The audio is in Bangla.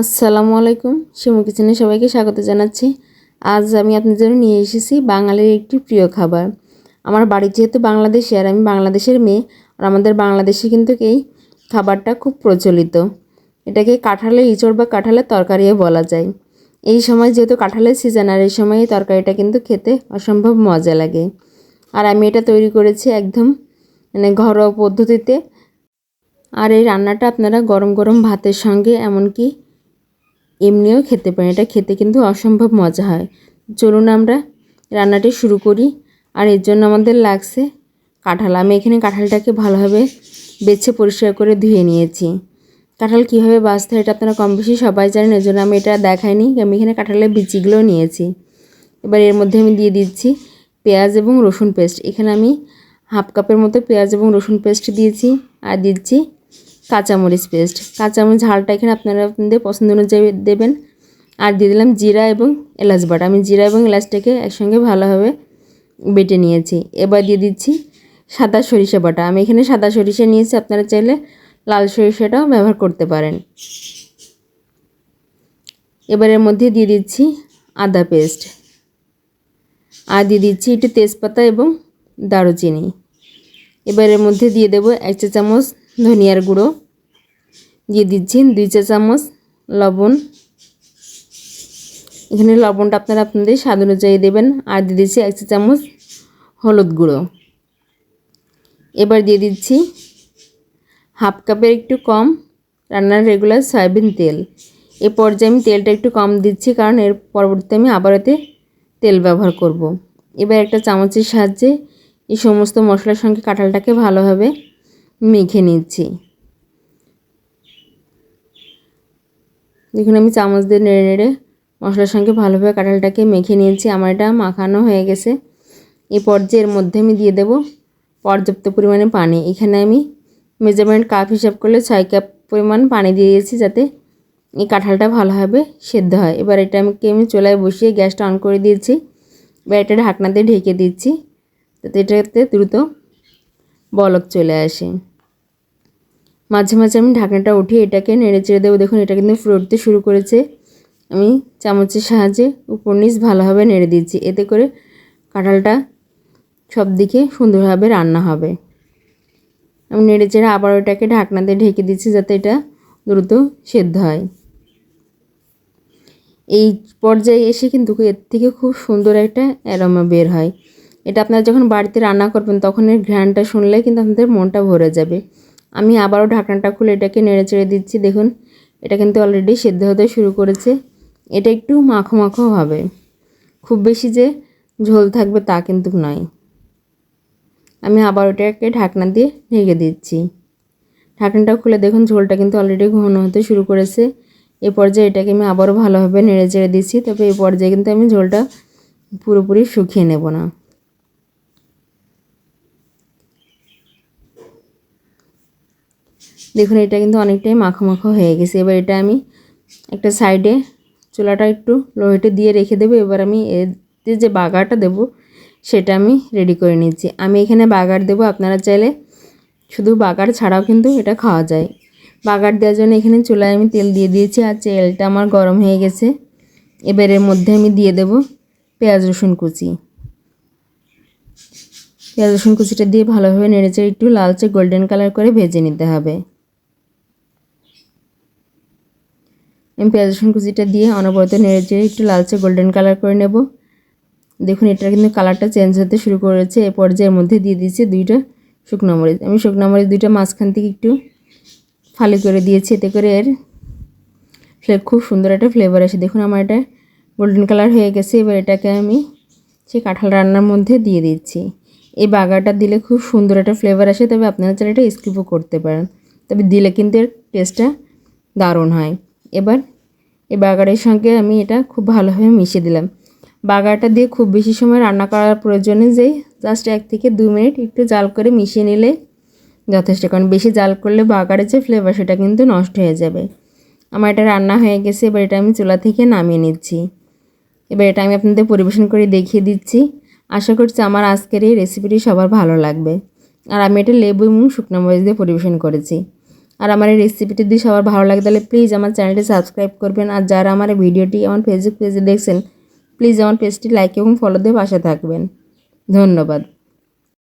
আসসালামু আলাইকুম। শিমু কিচেনে সবাইকে স্বাগত জানাচ্ছি। আজ আমি আপনাদের জন্য নিয়ে এসেছি বাঙালির একটি প্রিয় খাবার। আমার বাড়ি যেহেতু বাংলাদেশে আর আমি বাংলাদেশের মেয়ে, আর আমাদের বাংলাদেশে কিন্তু এই খাবারটা খুব প্রচলিত। এটাকে কাঁঠালের ইঁচড় বা কাঁঠালের তরকারিও বলা যায়। এই সময় যেহেতু কাঁঠালের সিজন আর এই সময় এই তরকারিটা কিন্তু খেতে অসম্ভব মজা লাগে। আর আমি এটা তৈরি করেছি একদম মানে ঘরোয়া পদ্ধতিতে। আর এই রান্নাটা আপনারা গরম গরম ভাতের সঙ্গে, এমনকি এমনিও খেতে পারেন এটা খেতে কিন্তু অসম্ভব মজা হয়। চলুন আমরা রান্নাটি শুরু করি। আর এর জন্য আমাদের লাগছে কাঁঠাল। আমি এখানে কাঁঠালটাকে ভালোভাবে বেছে পরিষ্কার করে ধুয়ে নিয়েছি। কাঁঠাল কীভাবে বাঁচতে হয় এটা আপনারা কম বেশি সবাই জানেন, এর জন্য আমি এটা দেখাইনি। আমি এখানে কাঁঠালের বিচিগুলো নিয়েছি। এবার এর মধ্যে আমি দিয়ে দিচ্ছি পেঁয়াজ এবং রসুন পেস্ট। এখানে আমি হাফ কাপের মতো পেঁয়াজ এবং রসুন পেস্ট দিয়েছি আর দিচ্ছি কাঁচামরিচ পেস্ট কাঁচামরিচ ঝালটা এখানে আপনারা আপনাদের পছন্দ অনুযায়ী দেবেন। আর দিয়ে দিলাম জিরা এবং এলাচ বাটা। আমি জিরা এবং এলাচটাকে একসঙ্গে ভালোভাবে বেটে নিয়েছি। এবার দিয়ে দিচ্ছি সাদা সরিষা বাটা। আমি এখানে সাদা সরিষা নিয়েছি। আপনারা চাইলে লাল সরিষাটাও ব্যবহার করতে পারেন। এবার এর মধ্যে দিয়ে দিচ্ছি আদা পেস্ট আর দিয়ে দিচ্ছি একটু তেজপাতা এবং দারুচিনি। এবার এর মধ্যে দিয়ে দেবো এক চা চামচ ধনিয়ার গুঁড়ো দিয়ে দিচ্ছি দুই চা চামচ লবণ। এখানে লবণটা আপনারা আপনাদের স্বাদ অনুযায়ী দেবেন। আর দিয়ে দিচ্ছি এক চা চামচ হলুদ গুঁড়ো। এবার দিয়ে দিচ্ছি হাফ কাপের একটু কম রান্নার রেগুলার সয়াবিন তেল। এ পর্যায়ে আমি তেলটা একটু কম দিচ্ছি কারণ এর পরবর্তীতে আমি আবার এতে তেল ব্যবহার করব। এবার একটা চামচের সাহায্যে এই সমস্ত মশলার সঙ্গে কাঁঠালটাকে ভালোভাবে মেখে নিচ্ছি। দেখুন, আমি চামচ দিয়ে নেড়ে নেড়ে মশলার সঙ্গে ভালোভাবে কাঁঠালটাকে মেখে নিয়েছি। আমার এটা মাখানো হয়ে গেছে। এই পর্যায়ের মধ্যে আমি দিয়ে দেব পর্যাপ্ত পরিমাণে পানি। এখানে আমি মেজারমেন্ট কাপ হিসাব করলে ছয় কাপ পরিমাণ পানি দিয়ে দিয়েছি যাতে এই কাঁঠালটা ভালোভাবে সেদ্ধ হয়। এবার এটা আমি চুলায় বসিয়ে গ্যাসটা অন করে দিয়েছি। এবার এটা ঢাকনা দিয়ে ঢেকে দিচ্ছি। যাতে এটাতে দ্রুত বলক চলে আসে। মাঝে মাঝে আমি ঢাকনাটা উঠিয়ে এটাকে নেড়ে চেড়ে দেবো। দেখুন, এটা কিন্তু ফুটতে শুরু করেছে। আমি চামচের সাহায্যে উপর নিচ ভালোভাবে নেড়ে দিচ্ছি। এতে করে কাঁঠালটা সব দিকে সুন্দরভাবে রান্না হবে। আমি নেড়ে চেড়ে আবার ওটাকে ঢাকনা দিয়ে ঢেকে দিচ্ছি যাতে এটা দ্রুত সেদ্ধ হয়। এই পর্যায়ে এসে কিন্তু এর থেকে খুব সুন্দর একটা অ্যারোমা বের হয়। এটা আপনারা যখন বাড়িতে রান্না করবেন, তখন এর ঘ্রাণটা শুনলে কিন্তু আপনাদের মনটা ভরে যাবে। আমি আবারও ঢাকনাটা খুলে এটাকে নেড়ে চেড়ে দিচ্ছি, দেখুন। এটা কিন্তু অলরেডি সেদ্ধ হতে শুরু করেছে। এটা একটু মাখো মাখো হবে। খুব বেশি যে ঝোল থাকবে তা কিন্তু নয়। আমি আবার ওটাকে ঢাকনা দিয়ে ঢেকে দিচ্ছি। ঢাকনাটা খুলে দেখুন, ঝোলটা কিন্তু অলরেডি ঘন হতে শুরু করেছে। এ পর্যায়ে এটাকে আমি আবারও ভালোভাবে নেড়ে চেড়ে দিচ্ছি। তবে এই পর্যায়ে কিন্তু আমি ঝোলটা পুরোপুরি শুকিয়ে নেব না। দেখুন, এটা কিন্তু অনেকটাই মাখো মাখো হয়ে গেছে। এবার এটা আমি একটা সাইডে চুলাটা একটু লোহেটে দিয়ে রেখে দেবো। এবার আমি এতে যে বাগারটা দেব, সেটা আমি রেডি করে নিচ্ছি। আমি এখানে বাগার দেব। আপনারা চাইলে শুধু বাগার ছাড়াও কিন্তু এটা খাওয়া যায়। বাগার দেওয়ার জন্য এখানে চুলায় আমি তেল দিয়ে দিয়েছি আর তেলটা আমার গরম হয়ে গেছে। এবার এর মধ্যে আমি দিয়ে দেব পেঁয়াজ, রসুন কুচি। পেঁয়াজ, রসুন কুচিটা দিয়ে ভালোভাবে নেড়েচে একটু লালচে গোল্ডেন কালার করে ভেজে নিতে হবে। আমি পেঁয়াজ, রসুন কুচিটা দিয়ে অনবরত নেড়ে চেড়ে একটু লালচে গোল্ডেন কালার করে নেব। দেখুন এটা কিন্তু কালারটা চেঞ্জ হতে শুরু করেছে। এ পর্যায়ের মধ্যে দিয়ে দিয়েছি দুইটা শুকনো মরিচ। আমি শুকনো মরিচ দুইটা মাঝখান থেকে একটু ফালি করে দিয়েছি। এতে করে এর খুব সুন্দর একটা ফ্লেভার আসে। দেখুন, আমার এটা গোল্ডেন কালার হয়ে গেছে। এবার এটাকে আমি সেই কাঁঠাল রান্নার মধ্যে দিয়ে দিচ্ছি। এই বাগাটা দিলে খুব সুন্দর একটা ফ্লেভার আসে। তবে আপনারা চাইলে এটা স্কিপও করতে পারেন। তবে দিলে কিন্তু এর টেস্টটা দারুণ হয়। এবার এই বাগারের সঙ্গে আমি এটা খুব ভালোভাবে মিশিয়ে দিলাম। বাগারটা দিয়ে খুব বেশি সময় রান্না করার প্রয়োজনে যে জাস্ট এক থেকে দু মিনিট একটু জাল করে মিশিয়ে নিলে যথেষ্ট, কারণ বেশি জাল করলে বাগারের যে ফ্লেভার সেটা কিন্তু নষ্ট হয়ে যাবে। আমার এটা রান্না হয়ে গেছে, এবার এটা আমি চুলা থেকে নামিয়ে নিচ্ছি। এবার এটা আমি আপনাদের পরিবেশন করে দেখিয়ে দিচ্ছি। আশা করছি আমার আজকের এই রেসিপিটি সবার ভালো লাগবে। আর আমি এটা লেবু এবং শুকনো মরিচ দিয়ে পরিবেশন করেছি। আর আমার এই রেসিপিটি যদি সবার ভালো লাগে, তাহলে প্লিজ আমার চ্যানেলটি সাবস্ক্রাইব করবেন। আর যারা আমার এই ভিডিওটি আমার ফেসবুক পেজে দেখছেন প্লিজ আমার পেজটি লাইক এবং ফলো দিয়ে পাশে থাকবেন। ধন্যবাদ।